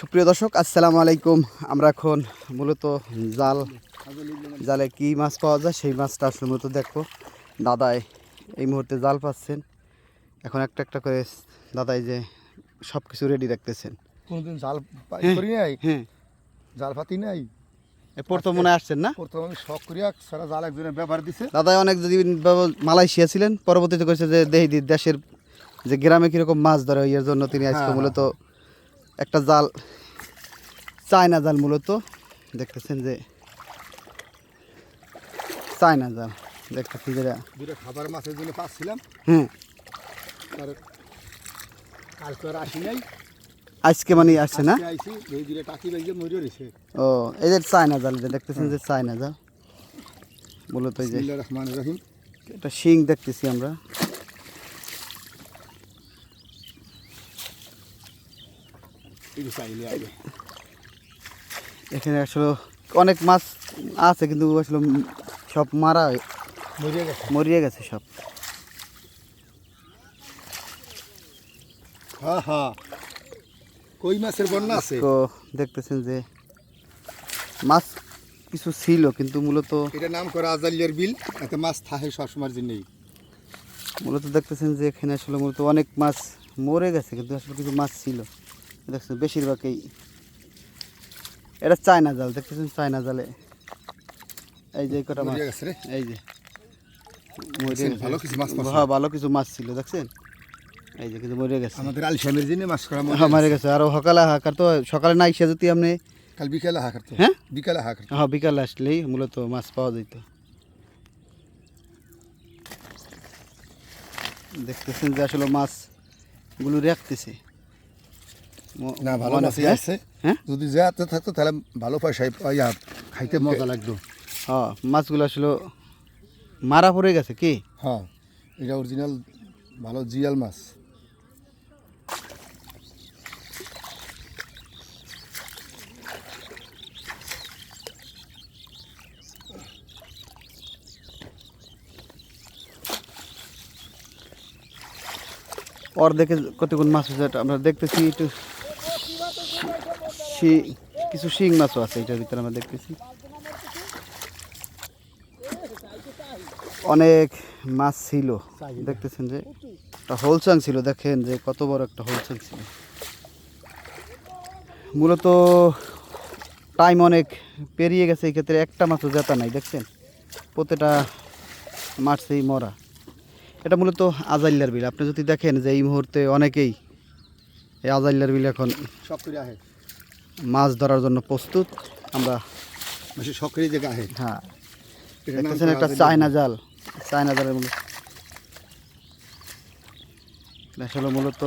সুপ্রিয় দর্শক আসসালামু আলাইকুম। আমরা এখন মূলত জাল জালে কি মাছ পাওয়া যায় সেই মাছটা আসলে মূলত দেখো। দাদাই এই মুহূর্তে জাল পাচ্ছেন। এখন একটা একটা করে দাদাই যে সব কিছু রেডি রাখতেছেন। কোনোদিন জাল পাই হ্যাঁ। করি নাই? হ্যাঁ। জাল পাতি নাই? এ প্রথম মনে আসছেন না? প্রথম আমি শখ করিয়া সারা জাল একজনের ব্যবহার দিছে। দাদাই অনেক যদি মালয়েশিয়া ছিলেন পরবর্তীতে করেছে যে দেহি দেশের যে গ্রামে কীরকম মাছ ধরে এর জন্য তিনি আজকে হ্যাঁ, মূলত একটা জাল চায়না জাল মূলত। দেখতেছেন যে চায়না জাল দেখতেছি যেটা দুটো খাবার মাছের জন্য পাচ্ছিলাম। তার কালকে আর আসি নাই। আজকে মানে আসছে না? ও এই যে চায়না জাল যে দেখতেছেন যে চায়না জাল মূলত এই যে রহিম। একটা শিং দেখতেছি আমরা। এখানে আসলে অনেক মাছ আছে কিন্তু আসলে সব মারা গেছে। মরিয়ে গেছে সব। কই মাছের বন্যা আছে? তো দেখতেছেন যে মাছ কিছু ছিল কিন্তু মূলত এটা নাম করা আজালিয়ার বিল এতে মাছ থাকে সবসময়ের জন্যই। মূলত দেখতেছেন যে এখানে আসলে মূলত অনেক মাছ মরে গেছে কিন্তু আসলে কিছু মাছ ছিল। দেখছেন বেশিরভাগ এই এটা চায়না জাল দেখতেছেন চায়না জালে? এই যে কটা মাছ। এই যে। ভালো কিছু মাছ হ্যাঁ ভালো কিছু মাছ ছিল দেখছেন? এই যে কিন্তু মরে গেছে। আমাদের আলসামের জন্য মাছ করা মরে হ্যাঁ মরে গেছে। আর সকালে হাকার তো সকালে না এসে যদি আপনি কাল বিকালে হা করতো হ্যাঁ? বিকালে হ্যাঁ। বিকালে আসলেই মূলত মাছ পাওয়া যেত দেখতেছেন যে আসলে মাছগুলো রাখতেছে। না ভালো মাছই হ্যাঁ? আছে। হ্যাঁ? যদি যেতে থাকতো তাহলে ভালো ইয়া খাইতে মজা লাগতো। হ্যাঁ মাছগুলো আসলে মারা পড়ে গেছে কি? হ্যাঁ এটা অরিজিনাল ভালো জিয়াল মাছ। দেখে কতগুণ মাছ আছে আমরা দেখতেছি একটু কিছু শিং মাছও আছে, এটার ভিতরে আমরা দেখতেছি। অনেক মাছ ছিল, দেখতেছেন যে, একটা হোলসাং ছিল, দেখেন যে কত বড় একটা হোলসাং ছিল। মূলত টাইম অনেক পেরিয়ে গেছে, এই ক্ষেত্রে একটা মাছও জেতা নাই, দেখছেন? প্রতিটা মাছই মরা। এটা মূলত আজাইল্লার বিল, আপনি যদি দেখেন যে এই মুহূর্তে অনেকেই এই আজাইল্লার বিল এখন সব করে মাছ ধরার জন্য প্রস্তুত। আমরা হ্যাঁ। দেখতেছেন একটা চায়না জাল। চায়না জালের মূলত আসলে মূলত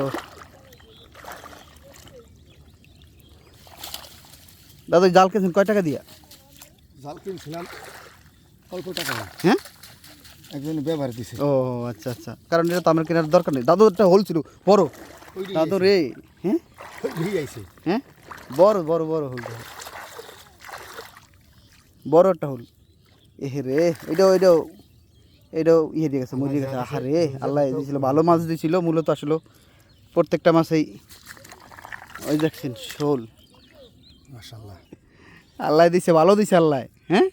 দাদা জাল কিনছেন কয় টাকা দিয়া? জাল কিনছিলাম অল্প টাকা। হ্যাঁ? একজন ব্যবহার দিছে। ও আচ্ছা আচ্ছা। কারণ এটা তো আমার কেনার দরকার নেই। দাদু একটা হোল ছিল বড়। দাদু রে হ্যাঁ? হ্যাঁ? বড় বড় বড় হল বড় একটা হল। এ রে এটাও এটাও এটাও ইয়ে দিয়ে গেছে গেছে। আহা রে আল্লাহ দিয়েছিল ভালো মাছ দিয়েছিল মূলত আসলে প্রত্যেকটা মাছেই। ওই দেখছেন শোল। আল্লাহ দিছে ভালো দিছে আল্লাহ হ্যাঁ?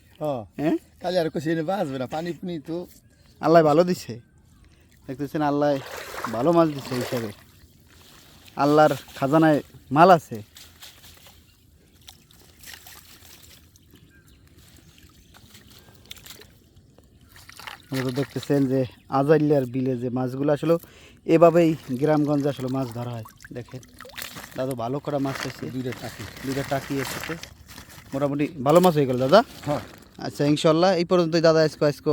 হ্যাঁ? কালি আর কিছু এনে বাঁচবে না পানি পুনি তো। আল্লাহ ভালো দিছে। দেখতেছেন আল্লাহ ভালো মাছ দিছে হিসাবে। আল্লাহর খাজানায় মাল আছে। আপনারা দেখতেছেন যে আজাইলিয়ার বিলে যে মাছগুলো আসলে এভাবেই গ্রামগঞ্জে আসলে মাছ ধরা হয়। দেখেন দাদা ভালো করা মাছ হয়েছে দুইটা টাকি। দুইটা টাকি এসেছে। মোটামুটি ভালো মাছ হয়ে গেল দাদা? হ্যাঁ। আচ্ছা ইনশাল্লাহ এই পর্যন্তই দাদা আজকে আজকে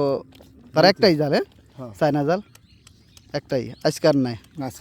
তার একটাই জাল হ্যাঁ? হ্যাঁ। চায়না জাল? একটাই আজকে আর নাই। মাছ